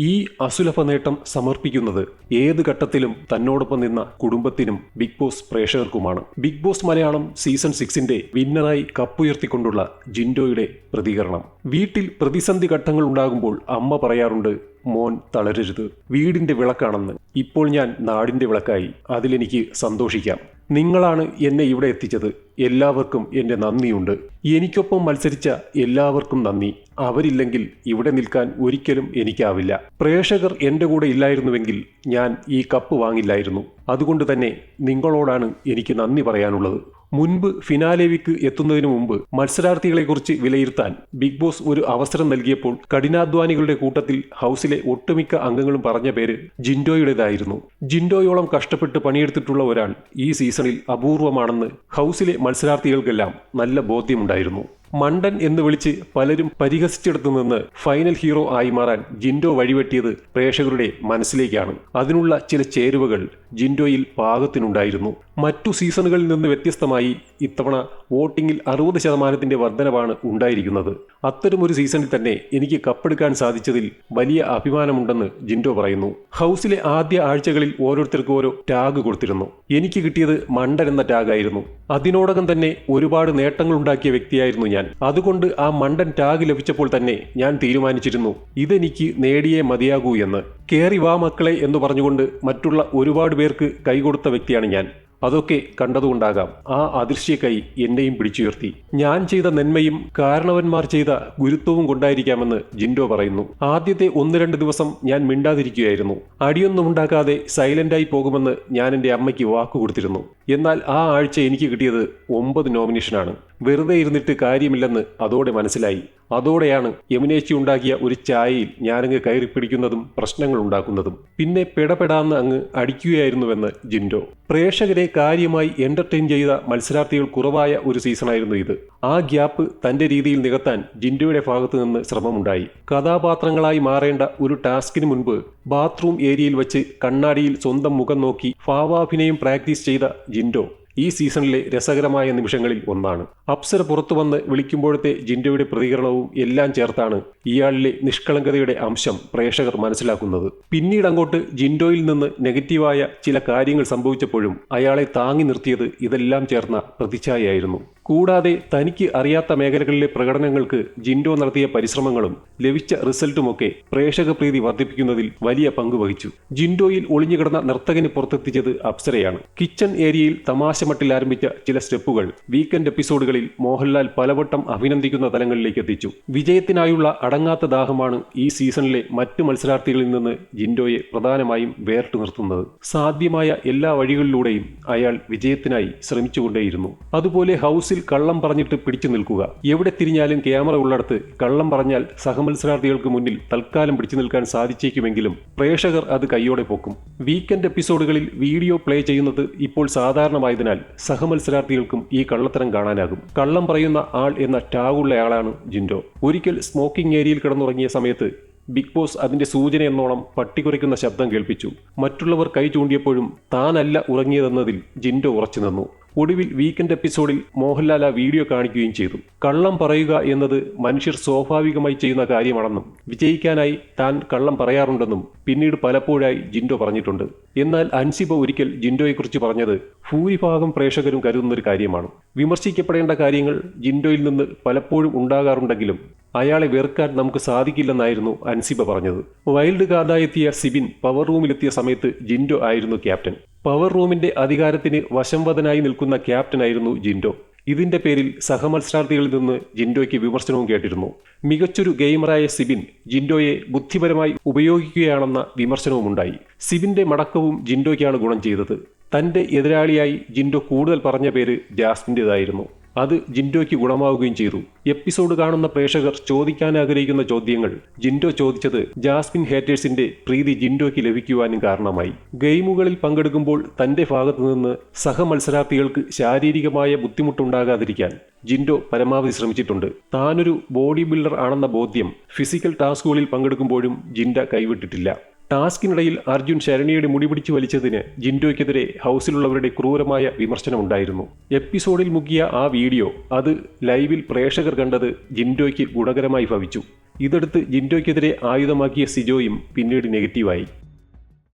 ഈ അസുലഭ നേട്ടം സമർപ്പിക്കുന്നത് ഏത് ഘട്ടത്തിലും തന്നോടൊപ്പം നിന്ന കുടുംബത്തിനും ബിഗ് ബോസ് പ്രേക്ഷകർക്കുമാണ്. ബിഗ് ബോസ് മലയാളം സീസൺ സിക്സിന്റെ വിന്നറായി കപ്പുയർത്തിക്കൊണ്ടുള്ള ജിൻഡോയുടെ പ്രതികരണം. വീട്ടിൽ പ്രതിസന്ധി ഘട്ടങ്ങൾ ഉണ്ടാകുമ്പോൾ അമ്മ പറയാറുണ്ട് മോൻ തളരരുത്. വീടിന്റെ വിളക്കാണെന്ന്. ഇപ്പോൾ ഞാൻ നാടിന്റെ വിളക്കായി. അതിലെനിക്ക് സന്തോഷിക്കാം. നിങ്ങളാണ് എന്നെ ഇവിടെ എത്തിച്ചത്. എല്ലാവർക്കും എന്റെ നന്ദിയുണ്ട്. എനിക്കൊപ്പം മത്സരിച്ച എല്ലാവർക്കും നന്ദി. അവരില്ലെങ്കിൽ ഇവിടെ നിൽക്കാൻ ഒരിക്കലും എനിക്കാവില്ല. പ്രേക്ഷകർ എന്റെ കൂടെ ഇല്ലായിരുന്നുവെങ്കിൽ ഞാൻ ഈ കപ്പ് വാങ്ങില്ലായിരുന്നു. അതുകൊണ്ട് തന്നെ നിങ്ങളോടാണ് എനിക്ക് നന്ദി പറയാനുള്ളത്. മുൻപ് ഫിനാലേവിക്ക് എത്തുന്നതിന് മുമ്പ് മത്സരാർത്ഥികളെക്കുറിച്ച് വിലയിരുത്താൻ ബിഗ് ബോസ് ഒരു അവസരം നൽകിയപ്പോൾ കഠിനാധ്വാനികളുടെ കൂട്ടത്തിൽ ഹൗസിലെ ഒട്ടുമിക്ക അംഗങ്ങളും പറഞ്ഞ പേര് ജിൻഡോയുടേതായിരുന്നു. ജിൻഡോയോളം കഷ്ടപ്പെട്ട് പണിയെടുത്തിട്ടുള്ള ഒരാൾ ഈ സീസണിൽ അപൂർവമാണെന്ന് ഹൗസിലെ മത്സരാർത്ഥികൾക്കെല്ലാം നല്ല ബോധ്യമുണ്ടായിരുന്നു. മണ്ടൻ എന്ന് വിളിച്ച് പലരും പരിഹസിച്ചെടുത്തു നിന്ന് ഫൈനൽ ഹീറോ ആയി മാറാൻ ജിൻഡോ വഴിവെട്ടിയത് പ്രേക്ഷകരുടെ മനസ്സിലേക്കാണ്. അതിനുള്ള ചില ചേരുവകൾ ജിൻഡോയിൽ പാകത്തിനുണ്ടായിരുന്നു. മറ്റു സീസണുകളിൽ നിന്ന് വ്യത്യസ്തമായി ഇത്തവണ വോട്ടിംഗിൽ അറുപത് ശതമാനത്തിന്റെ വർധനവാണ് ഉണ്ടായിരിക്കുന്നത്. അത്തരമൊരു സീസണിൽ തന്നെ എനിക്ക് കപ്പെടുക്കാൻ സാധിച്ചതിൽ വലിയ അഭിമാനമുണ്ടെന്ന് ജിൻഡോ പറയുന്നു. ഹൗസിലെ ആദ്യ ആഴ്ചകളിൽ ഓരോരുത്തർക്കും ഓരോ ടാഗ് കൊടുത്തിരുന്നു. എനിക്ക് കിട്ടിയത് മണ്ടൻ എന്ന ടാഗായിരുന്നു അതിനോടകം തന്നെ ഒരുപാട് നേട്ടങ്ങൾ ഉണ്ടാക്കിയ വ്യക്തിയായിരുന്നു ഞാൻ. അതുകൊണ്ട് ആ മണ്ടൻ ടാഗ് ലഭിച്ചപ്പോൾ തന്നെ ഞാൻ തീരുമാനിച്ചിരുന്നു. ഇതെനിക്ക് നേടിയേ മതിയാകൂ എന്ന്. കേറി വാ മക്കളെ എന്ന് പറഞ്ഞുകൊണ്ട് മറ്റുള്ള ഒരുപാട് പേർക്ക് കൈകൊടുത്ത വ്യക്തിയാണ് ഞാൻ. അതൊക്കെ കണ്ടതുകൊണ്ടാകാം ആ അദൃശ്യ കൈ എന്നെയും പിടിച്ചുയർത്തി ഞാൻ ചെയ്ത നന്മയും കാരണവന്മാർ ചെയ്ത ഗുരുത്വവും കൊണ്ടായിരിക്കാമെന്ന് ജിൻഡോ പറയുന്നു. ആദ്യത്തെ ഒന്ന് രണ്ട് ദിവസം ഞാൻ മിണ്ടാതിരിക്കുകയായിരുന്നു. അടിയൊന്നും ഉണ്ടാക്കാതെ സൈലന്റായി പോകുമെന്ന് ഞാൻ എന്റെ അമ്മയ്ക്ക് വാക്കു കൊടുത്തിരുന്നു. എന്നാൽ ആ ആഴ്ച എനിക്ക് കിട്ടിയത് ഒമ്പത് നോമിനേഷനാണ്. വെറുതെ ഇരുന്നിട്ട് കാര്യമില്ലെന്ന് അതോടെ മനസ്സിലായി. അതോടെയാണ് യമുനേച്ചി ഉണ്ടാക്കിയ ഒരു ചായയിൽ ഞാനങ്ങ് കയറി പിടിക്കുന്നതും പ്രശ്നങ്ങൾ ഉണ്ടാക്കുന്നതും. പിന്നെ പെടപെടാന്ന് അങ്ങ് അടിക്കുകയായിരുന്നുവെന്ന് ജിൻഡോ. പ്രേക്ഷകരെ കാര്യമായി എന്റർടൈൻ ചെയ്ത മത്സരാർത്ഥികൾ കുറവായ ഒരു സീസണായിരുന്നു ഇത്. ആ ഗ്യാപ്പ് തന്റെ രീതിയിൽ നികത്താൻ ജിൻഡോയുടെ ഭാഗത്തു നിന്ന് ശ്രമമുണ്ടായി. കഥാപാത്രങ്ങളായി മാറേണ്ട ഒരു ടാസ്കിന് മുൻപ് ബാത്റൂം ഏരിയയിൽ വെച്ച് കണ്ണാടിയിൽ സ്വന്തം മുഖം നോക്കി ഭാവാഭിനയം പ്രാക്ടീസ് ചെയ്ത ജിൻഡോ ഈ സീസണിലെ രസകരമായ നിമിഷങ്ങളിൽ ഒന്നാണ്. അപ്സര പുറത്തു വന്ന് വിളിക്കുമ്പോഴത്തെ ജിൻഡോയുടെ പ്രതികരണവും എല്ലാം ചേർത്താണ് ഇയാളിലെ നിഷ്കളങ്കതയുടെ അംശം പ്രേക്ഷകർ മനസ്സിലാക്കുന്നത്. പിന്നീട് അങ്ങോട്ട് ജിൻഡോയിൽ നിന്ന് നെഗറ്റീവായ ചില കാര്യങ്ങൾ സംഭവിച്ചപ്പോഴും അയാളെ താങ്ങി നിർത്തിയത് ഇതെല്ലാം ചേർന്ന പ്രതിച്ഛായയായിരുന്നു. കൂടാതെ തനിക്ക് അറിയാത്ത മേഖലകളിലെ പ്രകടനങ്ങൾക്ക് ജിൻഡോ നടത്തിയ പരിശ്രമങ്ങളും ലഭിച്ച റിസൾട്ടുമൊക്കെ പ്രേക്ഷക പ്രീതി വർദ്ധിപ്പിക്കുന്നതിൽ വലിയ പങ്കുവഹിച്ചു ജിൻഡോയിൽ ഒളിഞ്ഞുകിടന്ന നർത്തകന് പുറത്തെത്തിച്ചത് അപ്സരയാണ്. കിച്ചൺ ഏരിയയിൽ തമാശ മട്ടിൽ ആരംഭിച്ച ചില സ്റ്റെപ്പുകൾ വീക്കെൻഡ് എപ്പിസോഡുകളിൽ മോഹൻലാൽ പലവട്ടം അഭിനന്ദിക്കുന്ന തലങ്ങളിലേക്ക് എത്തിച്ചു. വിജയത്തിനായുള്ള അടങ്ങാത്ത ദാഹമാണ് ഈ സീസണിലെ മറ്റ് മത്സരാർത്ഥികളിൽ നിന്ന് ജിൻഡോയെ പ്രധാനമായും വേറിട്ട് നിർത്തുന്നത്. സാധ്യമായ എല്ലാ വഴികളിലൂടെയും അയാൾ വിജയത്തിനായി ശ്രമിച്ചുകൊണ്ടേയിരുന്നു. അതുപോലെ ഹൗസിൽ കള്ളം പറഞ്ഞിട്ട് പിടിച്ചു നിൽക്കുക. എവിടെ തിരിഞ്ഞാലും ക്യാമറ ഉള്ളിടത്ത് കള്ളം പറഞ്ഞാൽ സഹമത്സരാർത്ഥികൾക്ക് മുന്നിൽ തൽക്കാലം പിടിച്ചു നിൽക്കാൻ സാധിച്ചേക്കുമെങ്കിലും പ്രേക്ഷകർ അത് കൈയോടെ പോക്കും. വീക്കെൻഡ് എപ്പിസോഡുകളിൽ വീഡിയോ പ്ലേ ചെയ്യുന്നത് ഇപ്പോൾ സാധാരണമായതിനാൽ സഹമത്സരാർത്ഥികൾക്കും ഈ കള്ളത്തരം കാണാനാകും. കള്ളം പറയുന്ന ആൾ എന്ന ടാഗുള്ളയാളാണ് ജിൻഡോ. ഒരിക്കൽ സ്മോക്കിംഗ് ഏരിയയിൽ കിടന്നുറങ്ങിയ സമയത്ത് ബിഗ് ബോസ് അതിന്റെ സൂചന എന്നോണം പട്ടികുറയ്ക്കുന്ന ശബ്ദം കേൾപ്പിച്ചു. മറ്റുള്ളവർ കൈ ചൂണ്ടിയപ്പോഴും താനല്ല ഉറങ്ങിയതെന്നതിൽ ജിൻഡോ ഉറച്ചു നിന്നു. ഒടുവിൽ വീക്കെൻഡ് എപ്പിസോഡിൽ മോഹൻലാൽ വീഡിയോ കാണിക്കുകയും ചെയ്തു. കള്ളം പറയുക എന്നത് മനുഷ്യർ സ്വാഭാവികമായി ചെയ്യുന്ന കാര്യമാണെന്നും വിജയിക്കാനായി താൻ കള്ളം പറയാറുണ്ടെന്നും പിന്നീട് പലപ്പോഴായി ജിൻഡോ പറഞ്ഞിട്ടുണ്ട്. എന്നാൽ അൻസിബ ഒരിക്കൽ ജിൻഡോയെക്കുറിച്ച് പറഞ്ഞത് ഭൂരിഭാഗം പ്രേക്ഷകരും കരുതുന്ന ഒരു കാര്യമാണ്. വിമർശിക്കപ്പെടേണ്ട കാര്യങ്ങൾ ജിൻഡോയിൽ നിന്ന് പലപ്പോഴും ഉണ്ടാകാറുണ്ടെങ്കിലും അയാളെ വെറുക്കാൻ നമുക്ക് സാധിക്കില്ലെന്നായിരുന്നു അൻസിബ പറഞ്ഞത്. വൈൽഡ് കാർഡായെത്തിയ സിബിൻ പവർ റൂമിലെത്തിയ സമയത്ത് ജിൻഡോ ആയിരുന്നു ക്യാപ്റ്റൻ പവർ റൂമിന്റെ അധികാരത്തിന് വശംവദനായി നിൽക്കുന്ന ക്യാപ്റ്റനായിരുന്നു ജിൻഡോ. ഇതിന്റെ പേരിൽ സഹമത്സരാർത്ഥികളിൽ നിന്ന് ജിൻഡോയ്ക്ക് വിമർശനവും കേട്ടിരുന്നു. മികച്ചൊരു ഗെയിമറായ സിബിൻ ജിൻഡോയെ ബുദ്ധിപരമായി ഉപയോഗിക്കുകയാണെന്ന വിമർശനവുമുണ്ടായി സിബിന്റെ മടക്കവും ജിൻഡോയ്ക്കാണ് ഗുണം ചെയ്തത്. തന്റെ എതിരാളിയായി ജിൻഡോ കൂടുതൽ പറഞ്ഞ പേര് ജാസ്മിന്റെതായിരുന്നു അത് ജിൻഡോയ്ക്ക് ഗുണമാവുകയും ചെയ്തു. എപ്പിസോഡ് കാണുന്ന പ്രേക്ഷകർ ചോദിക്കാൻ ആഗ്രഹിക്കുന്ന ചോദ്യങ്ങൾ. ജിൻഡോ ചോദിച്ചത് ജാസ്മിൻ ഹേറ്റേഴ്സിന്റെ പ്രീതി ജിൻഡോയ്ക്ക് ലഭിക്കുവാനും കാരണമായി. ഗെയിമുകളിൽ പങ്കെടുക്കുമ്പോൾ തന്റെ ഭാഗത്തു നിന്ന് സഹമത്സരാർത്ഥികൾക്ക് ശാരീരികമായ ബുദ്ധിമുട്ടുണ്ടാകാതിരിക്കാൻ ജിൻഡോ പരമാവധി ശ്രമിച്ചിട്ടുണ്ട്. താനൊരു ബോഡി ബിൽഡർ ആണെന്ന ബോധ്യം ഫിസിക്കൽ ടാസ്കുകളിൽ പങ്കെടുക്കുമ്പോഴും ജിൻഡ കൈവിട്ടിട്ടില്ല. ടാസ്കിനിടയിൽ അർജുൻ ശരണിയുടെ മുടി പിടിച്ചു വലിച്ചതിന് ജിൻഡോയ്ക്കെതിരെ ഹൗസിലുള്ളവരുടെ ക്രൂരമായ വിമർശനമുണ്ടായിരുന്നു. എപ്പിസോഡിൽ മുക്കിയ ആ വീഡിയോ അത് ലൈവിൽ പ്രേക്ഷകർ കണ്ടത് ജിൻഡോയ്ക്ക് ഗുണകരമായി ഭവിച്ചു. ഇതെടുത്ത് ജിൻഡോയ്ക്കെതിരെ ആയുധമാക്കിയ സിജോയും പിന്നീട് നെഗറ്റീവായി.